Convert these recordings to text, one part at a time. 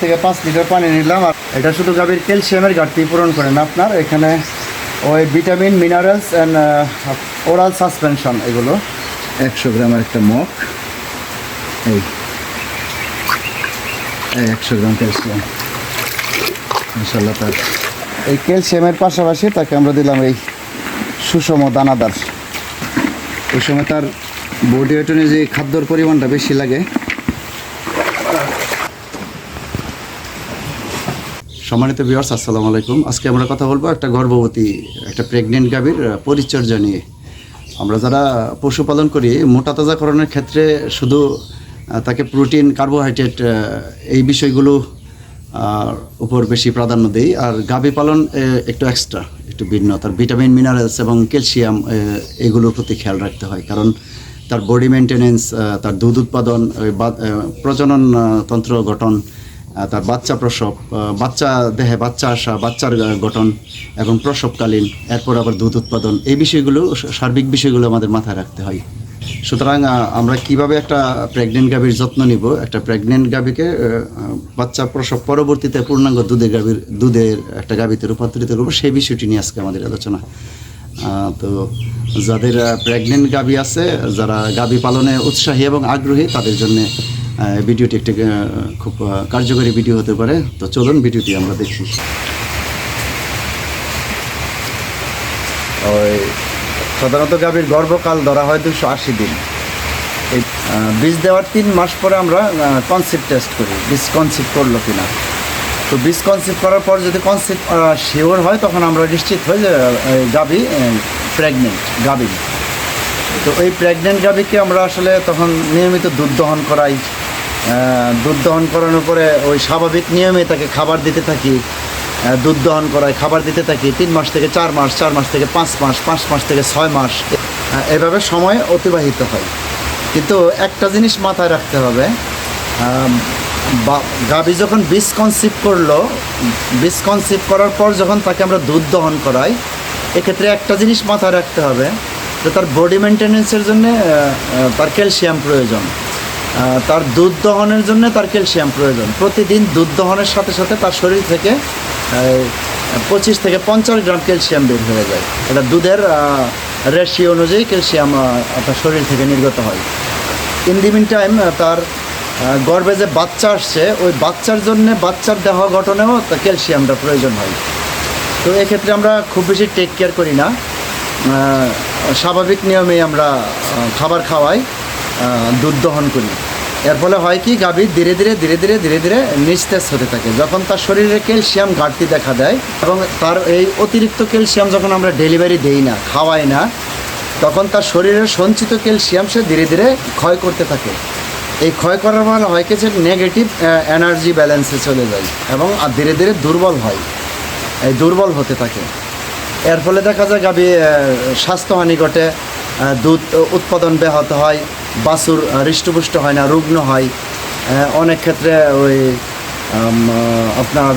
থেকে পাঁচ লিটার পানি নিলাম আর এটা শুধু গাভীর ক্যালসিয়ামের ঘাটতি পূরণ করেন আপনার। এখানে ওই vitamin minerals and oral suspension এগুলো। একশো গ্রামের একটা মগ। এই। একশো গ্রাম ক্যালসিয়াম। ইনশাল্লাহ তার। এই ক্যালসিয়ামের পাশাপাশি তাকে আমরা দিলাম এই সুষম দানাদার। ওই সময় তার বডি ওয়েট যে খাদ্যর পরিমাণটা বেশি লাগে সম্মানিত ভিউয়ার্স আসসালামু আলাইকুম। আজকে আমরা কথা বলব একটা গর্ভবতী, একটা প্রেগনেন্ট গাভীর পরিচর্যা নিয়ে। আমরা যারা পশুপালন করি মোটা তাজাকরণের ক্ষেত্রে শুধু তাকে প্রোটিন কার্বোহাইড্রেট এই বিষয়গুলো উপর বেশি প্রাধান্য দেই। আর গাভী পালন একটু এক্সট্রা একটু ভিন্ন। তার ভিটামিন মিনারেলস এবং ক্যালসিয়াম এগুলোর প্রতি খেয়াল রাখতে হয়। কারণ তার বডি মেনটেনেন্স তার দুধ উৎপাদন প্রজনন তন্ত্র গঠন তার বাচ্চা প্রসব বাচ্চা দেহে বাচ্চা আসা, বাচ্চার গঠন এবং প্রসবকালীন, এরপর আবার দুধ উৎপাদন, এই বিষয়গুলো সার্বিক বিষয়গুলো আমাদের মাথায় রাখতে হয়। সুতরাং আমরা কীভাবে একটা প্রেগনেন্ট গাভীর যত্ন নিব? একটা প্রেগনেন্ট গাভীকে বাচ্চা প্রসব পরবর্তীতে পূর্ণাঙ্গ দুধের গাভীর, দুধের একটা গাভীতে রূপান্তরিত করব, সেই বিষয়টি নিয়ে আজকে আমাদের আলোচনা। তো যাদের প্রেগনেন্ট গাভী আছে, যারা গাভী পালনে উৎসাহী এবং আগ্রহী, তাদের জন্য ভিডিওটি একটি খুব কার্যকরী ভিডিও হতে পারে। তো চলুন ভিডিওটি আমরা দেখি। ওই সাধারণত গাভীর গর্ভকাল ধরা হয় দুশো আশি দিন। এই বীজ দেওয়ার তিন মাস পরে আমরা কনসিপ্ট টেস্ট করি বীজ কনসিপ্ট করল কিনা। তো বীজ কনসিপ্ট করার পর যদি কনসিপ্ট শিওর হয়, তখন আমরা নিশ্চিত হই যে গাভী প্রেগনেন্ট গাভী। তো এই প্রেগনেন্ট গাভীকে আমরা আসলে তখন নিয়মিত দুধ দহন করাই। দুধ দহন করানোর পরে ওই স্বাভাবিক নিয়মে তাকে খাবার দিতে থাকি দুধ দহন করাই খাবার দিতে থাকি, তিন মাস থেকে চার মাস চার মাস থেকে পাঁচ মাস পাঁচ মাস থেকে ছয় মাস এভাবে সময় অতিবাহিত হয়। কিন্তু একটা জিনিস মাথায় রাখতে হবে গাভী যখন বীজ কনসিভ করল, বীজ কনসিভ করার পর যখন তাকে আমরা দুধ দহন করাই, এক্ষেত্রে একটা জিনিস মাথায় রাখতে হবে যে তার বডি মেনটেন্যান্সের জন্য তার ক্যালসিয়াম প্রয়োজন। তার দুধ দহনের জন্য তার ক্যালসিয়াম প্রয়োজন। প্রতিদিন দুধ দহনের সাথে সাথে তার শরীর থেকে পঁচিশ থেকে পঞ্চাশ গ্রাম ক্যালসিয়াম বের হয়ে যায়। এটা দুধের রেশিও অনুযায়ী ক্যালসিয়াম তার শরীর থেকে নির্গত হয়। ইন দি টাইম তার গর্ভে যে বাচ্চা আসছে, ওই বাচ্চার জন্য বাচ্চার দেহ গঠনেও ক্যালসিয়ামটা প্রয়োজন হয়। তো এক্ষেত্রে আমরা খুব বেশি টেক কেয়ার করি না। স্বাভাবিক নিয়মে আমরা খাবার খাওয়াই দুধ দহন করি। এর ফলে হয় কি, গাভী ধীরে ধীরে ধীরে ধীরে ধীরে ধীরে নিস্তেজ হতে থাকে। যখন তার শরীরে ক্যালসিয়াম ঘাটতি দেখা দেয় এবং তার এই অতিরিক্ত ক্যালসিয়াম যখন আমরা ডেলিভারি দেই না, খাওয়াই না, তখন তার শরীরের সঞ্চিত ক্যালসিয়াম সে ধীরে ধীরে ক্ষয় করতে থাকে। এই ক্ষয় করার ফলে হয় কি যে নেগেটিভ এনার্জি ব্যালেন্সে চলে যায় এবং আর ধীরে ধীরে দুর্বল হয়। এই দুর্বল হতে থাকে। এর ফলে দেখা যায় গাভী স্বাস্থ্যহানি ঘটে দুধ উৎপাদন ব্যাহত হয় আহ, হৃষ্টপুষ্ট হয় না রুগ্ন হয়। অনেক ক্ষেত্রে ওই আপনার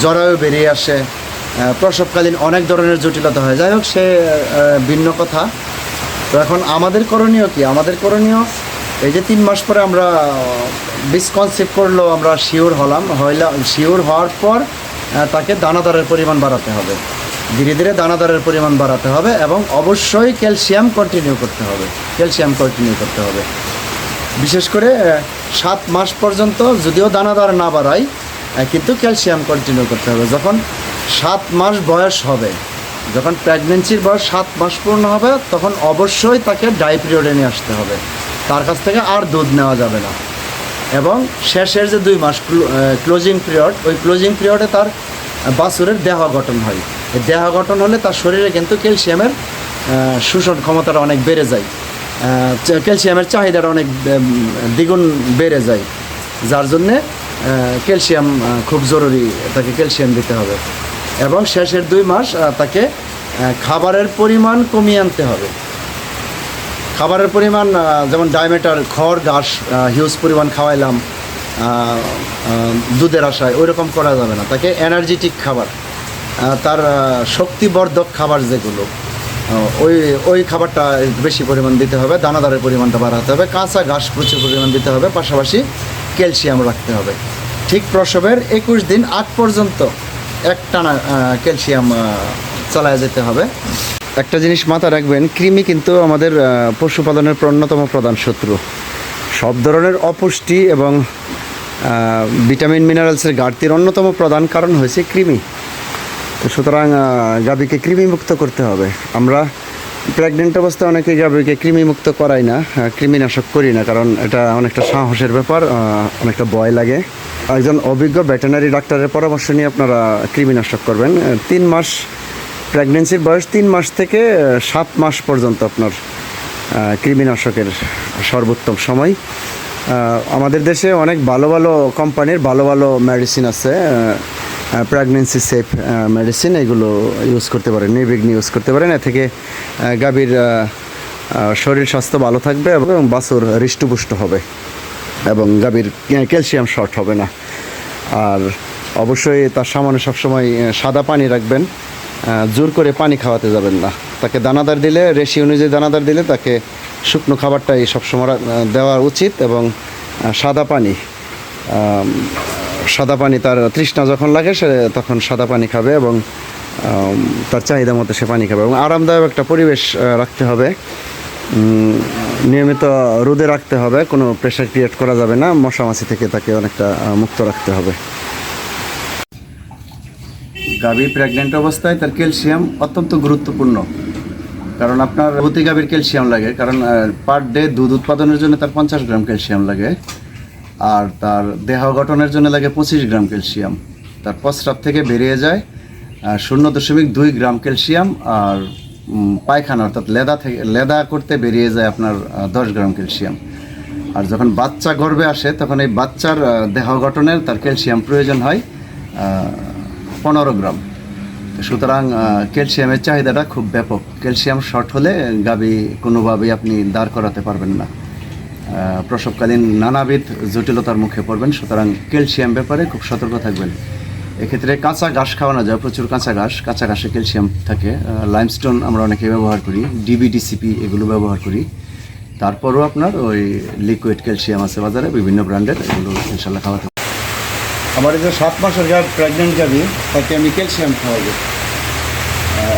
জরায়ু বেরিয়ে আসে। প্রসবকালীন অনেক ধরনের জটিলতা হয়। যাই হোক সে ভিন্ন কথা। তো এখন আমাদের করণীয় কি? আমাদের করণীয় এই যে তিন মাস পরে আমরা বিসকনসিভ করলেও আমরা শিওর হলাম হইলাম শিওর হওয়ার পর তাকে দানাদারের পরিমাণ বাড়াতে হবে। ধীরে ধীরে দানাদারের পরিমাণ বাড়াতে হবে এবং অবশ্যই ক্যালসিয়াম কন্টিনিউ করতে হবে, ক্যালসিয়াম কন্টিনিউ করতে হবে। বিশেষ করে সাত মাস পর্যন্ত যদিও দানাদার না বাড়াই কিন্তু ক্যালসিয়াম কন্টিনিউ করতে হবে। যখন সাত মাস বয়স হবে, যখন প্রেগনেন্সির বয়স সাত মাস পূর্ণ হবে, তখন অবশ্যই তাকে ডাই পিরিয়ডে নিয়ে আসতে হবে। তার কাছ থেকে আর দুধ নেওয়া যাবে না। এবং শেষের যে দুই মাস ক্লোজিং পিরিয়ড ওই ক্লোজিং পিরিয়ডে তার বাছুরের দেহ গঠন হয়। দেহ গঠন হলে তার শরীরে কিন্তু ক্যালসিয়ামের শোষণ ক্ষমতাটা অনেক বেড়ে যায়। ক্যালসিয়ামের চাহিদাটা অনেক দ্বিগুণ বেড়ে যায়। যার জন্যে ক্যালসিয়াম খুব জরুরি তাকে ক্যালসিয়াম দিতে হবে। এবং শেষের দুই মাস তাকে খাবারের পরিমাণ কমিয়ে আনতে হবে। খাবারের পরিমাণ যেমন ডায়মেটার খড়, ঘাস হিউজ পরিমাণ খাওয়াইলাম দুধের আশায় ওই রকম করা যাবে না। তাকে এনার্জেটিক খাবার। তার শক্তিবর্ধক খাবার যেগুলো ওই ওই খাবারটা বেশি পরিমাণ দিতে হবে, দানাদারের পরিমাণটা বাড়াতে হবে, কাঁচা ঘাস প্রচুর পরিমাণ দিতে হবে, পাশাপাশি ক্যালসিয়াম রাখতে হবে। ঠিক প্রসবের একুশ দিন আগ পর্যন্ত একটানা ক্যালসিয়াম চালায় যেতে হবে। একটা জিনিস মাথায় রাখবেন, কৃমি কিন্তু আমাদের পশুপালনের অন্যতম প্রধান শত্রু। সব ধরনের অপুষ্টি এবং ভিটামিন, মিনারেলসের ঘাটতির অন্যতম প্রধান কারণ হয়েছে কৃমি। সুতরাং গাভীকে কৃমিমুক্ত করতে হবে। আমরা প্রেগনেন্ট অবস্থায় অনেকে গাভীকে কৃমিমুক্ত করাই না কৃমিনাশক করি না, কারণ এটা অনেকটা সাহসের ব্যাপার অনেকটা ভয় লাগে। একজন অভিজ্ঞ ভেটেনারি ডাক্তারের পরামর্শ নিয়ে আপনারা কৃমিনাশক করবেন। তিন মাস প্রেগনেন্সির বয়স তিন মাস থেকে সাত মাস পর্যন্ত আপনার কৃমিনাশকের সর্বোত্তম সময়। আমাদের দেশে অনেক ভালো ভালো কোম্পানির ভালো ভালো মেডিসিন আছে প্রেগনেন্সি সেফ মেডিসিন এগুলো ইউজ করতে পারেন নির্বিঘ্ন ইউজ করতে পারেন। এ থেকে গাভীর শরীর স্বাস্থ্য ভালো থাকবে এবং বাছুর হৃষ্টপুষ্ট হবে এবং গাভীর ক্যালসিয়াম শর্ট হবে না। আর অবশ্যই তার সামনে সবসময় সাদা পানি রাখবেন জোর করে পানি খাওয়াতে যাবেন না। তাকে দানাদার দিলে, রেশি অনুযায়ী দানাদার দিলে তাকে শুকনো খাবারটাই সবসময় দেওয়া উচিত এবং সাদা পানি সাদা পানি তার তৃষ্ণা যখন লাগে, সে তখন সাদা পানি খাবে এবং তার চাহিদা মতো সে পানি খাবে। এবং আরামদায়ক একটা পরিবেশ রাখতে হবে। নিয়মিত রোদে রাখতে হবে, কোনো প্রেশার ক্রিয়েট করা যাবে না। মশামাছি থেকে তাকে অনেকটা মুক্ত রাখতে হবে। গাভী প্রেগনেন্ট অবস্থায় তার ক্যালসিয়াম অত্যন্ত গুরুত্বপূর্ণ। কারণ আপনার প্রতি গাভীর ক্যালসিয়াম লাগে। কারণ পার ডে দুধ উৎপাদনের জন্য তার পঞ্চাশ গ্রাম ক্যালসিয়াম লাগে। আর তার দেহ গঠনের জন্য লাগে পঁচিশ গ্রাম ক্যালসিয়াম। তার প্রস্রাব থেকে বেরিয়ে যায় শূন্য দশমিক দুই গ্রাম ক্যালসিয়াম আর পায়খানা অর্থাৎ লেদা থেকে, লেদা করতে বেরিয়ে যায় আপনার দশ গ্রাম ক্যালসিয়াম। আর যখন বাচ্চা গর্ভে আসে, তখন এই বাচ্চার দেহ গঠনের তার ক্যালসিয়াম প্রয়োজন হয় পনেরো গ্রাম। সুতরাং ক্যালসিয়ামের চাহিদাটা খুব ব্যাপক। ক্যালসিয়াম শর্ট হলে গাবি কোনোভাবেই আপনি দাঁড় করাতে পারবেন না। প্রসবকালীন নানাবিধ জটিলতার মুখে পড়বেন। সুতরাং ক্যালসিয়াম ব্যাপারে খুব সতর্ক থাকবেন। এক্ষেত্রে কাঁচা ঘাস খাওয়ানো যায়, প্রচুর কাঁচা ঘাস। কাঁচা ঘাসে ক্যালসিয়াম থাকে। লাইমস্টোন আমরা অনেকে ব্যবহার করি ডিবিডিসিপি এগুলো ব্যবহার করি। তারপরও আপনার ওই লিকুইড ক্যালসিয়াম আছে বাজারে, বিভিন্ন ব্র্যান্ডের, এগুলো ইনশাল্লাহ খাওয়াতে আমার এই যে সাত মাসের যা প্রেগনেন্ট যাবি তাকে আমি ক্যালসিয়াম খাওয়াবো।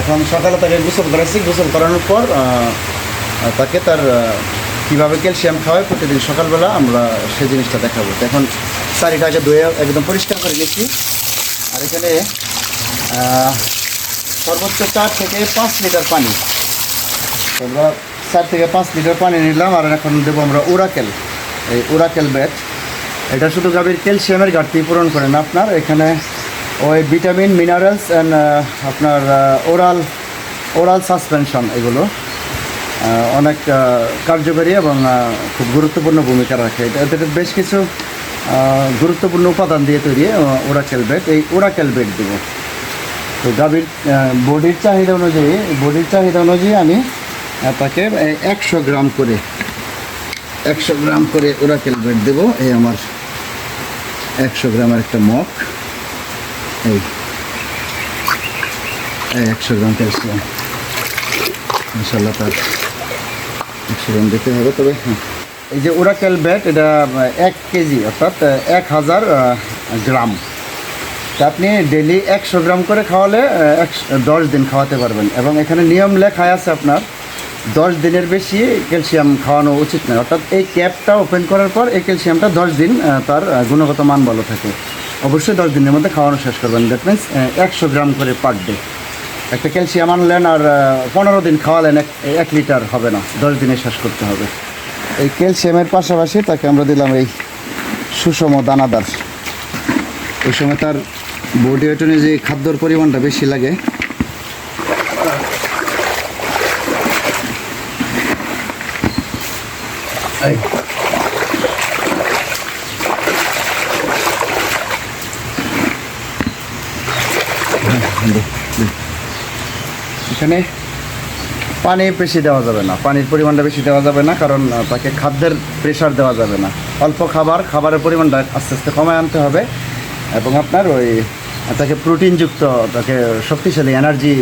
এখন সকালে তাকে গোসল করাচ্ছি। গোসল করানোর পর তাকে তার কীভাবে ক্যালসিয়াম খাওয়ায় প্রতিদিন সকালবেলা আমরা সেই জিনিসটা দেখাবো। তো এখন শাড়িটাকে ধুয়ে একদম পরিষ্কার করে নিচ্ছি। আর এখানে সর্বোচ্চ চার থেকে পাঁচ লিটার পানি। আমরা চার থেকে পাঁচ লিটার পানি নিলাম আর এখন দেবো আমরা ওরাকেল এই ওরাকেল ব্যাট। এটা শুধু গাভীর ক্যালসিয়ামের ঘাটতি পূরণ করে না আপনার। এখানে ওই ভিটামিন, মিনারেলস অ্যান্ড আপনার ওরাল ওরাল সাসপেনশন এগুলো। অনেক কার্যকরী এবং খুব গুরুত্বপূর্ণ ভূমিকা রাখে। এটা বেশ কিছু গুরুত্বপূর্ণ উপাদান দিয়ে তৈরি ওরাকেল বেড। এই ওরাকেল বেড দেবো। তো গাভীর বডির চাহিদা অনুযায়ী, বডির চাহিদা অনুযায়ী আমি তাকে একশো গ্রাম করে, একশো গ্রাম করে ওরাকেল বেড দেবো। এই আমার একশো গ্রামের একটা মগ। এই একশো গ্রাম ক্যালসিয়াম। ইনশাল্লাহ তার গ্রাম দিতে হবে, তবে হ্যাঁ। এই যে ওরাকেল ব্যাট, এটা এক কেজি, অর্থাৎ এক হাজার গ্রাম। আপনি ডেলি একশো গ্রাম করে খাওয়ালে দশ দিন খাওয়াতে পারবেন। এবং এখানে নিয়ম লেখায় আছে আপনার, দশ দিনের বেশি ক্যালসিয়াম খাওয়ানো উচিত নয়। অর্থাৎ এই ক্যাপটা ওপেন করার পর এই ক্যালসিয়ামটা দশ দিন তার গুণগত মান ভালো থাকে। অবশ্যই দশ দিনের মধ্যে খাওয়ানো শেষ করবেন। দ্যাট মিনস একশো গ্রাম করে পার ডে। একটা ক্যালসিয়াম আনলেন আর পনেরো দিন খাওয়ালেন এক এক লিটার হবে না দশ দিনে শেষ করতে হবে। এই ক্যালসিয়ামের পাশাপাশি তাকে আমরা দিলাম এই সুষম দানাদার। ওই সময় তার বডি ওয়েট যে খাদ্যর পরিমাণটা বেশি লাগে এই। এখানে পানি বেশি দেওয়া যাবে না, পানির পরিমাণটা বেশি দেওয়া যাবে না, কারণ তাকে খাদ্যের প্রেশার দেওয়া যাবে না। অল্প খাবার, খাবারের পরিমাণটা আস্তে আস্তে কমায় আনতে হবে এবং আপনার ওই, তাকে প্রোটিনযুক্ত, তাকে শক্তিশালী এনার্জি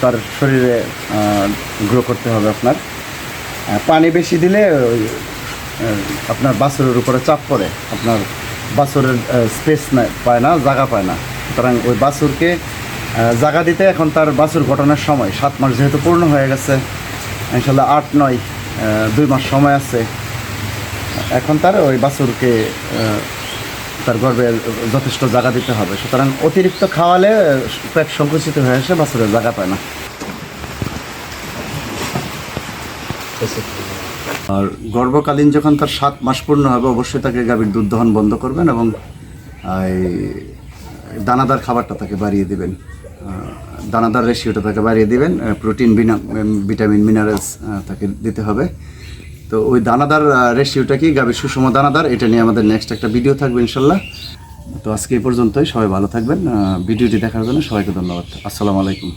তার শরীরে গ্রো করতে হবে আপনার। পানি বেশি দিলে আপনার বাছুরের উপরে চাপ পড়ে, আপনার বাছুরের স্পেস পায় না জায়গা পায় না। সুতরাং ওই বাছুরকে জায়গা দিতে এখন তার বাছুর ঘটনার সময়। সাত মাস যেহেতু পূর্ণ হয়ে গেছে, ইনশাল্লাহ আট, নয় দুই মাস সময় আছে। এখন তার ওই বাছুরকে তার গর্বে যথেষ্ট জায়গা দিতে হবে। সুতরাং অতিরিক্ত খাওয়ালে পেট সংকুচিত হয়ে এসে বাছুরের জায়গা পায় না। আর গর্ভকালীন যখন তার সাত মাস পূর্ণ হবে, অবশ্যই তাকে গাভীর দুধ দহন বন্ধ করবেন এবং দানাদার খাবারটা তাকে বাড়িয়ে দেবেন। দানাদার রেশিওটা তাকে বাড়িয়ে দিবেন। প্রোটিন ভিটামিন, মিনারেলস তাকে দিতে হবে। তো ওই দানাদার রেশিওটা কি? গাভীর সুষম দানাদার। এটা নিয়ে আমাদের নেক্সট একটা ভিডিও থাকবে ইনশাল্লাহ। তো আজকে এই পর্যন্তই। সবাই ভালো থাকবেন। ভিডিওটি দেখার জন্য সবাইকে ধন্যবাদ। আসসালামু আলাইকুম।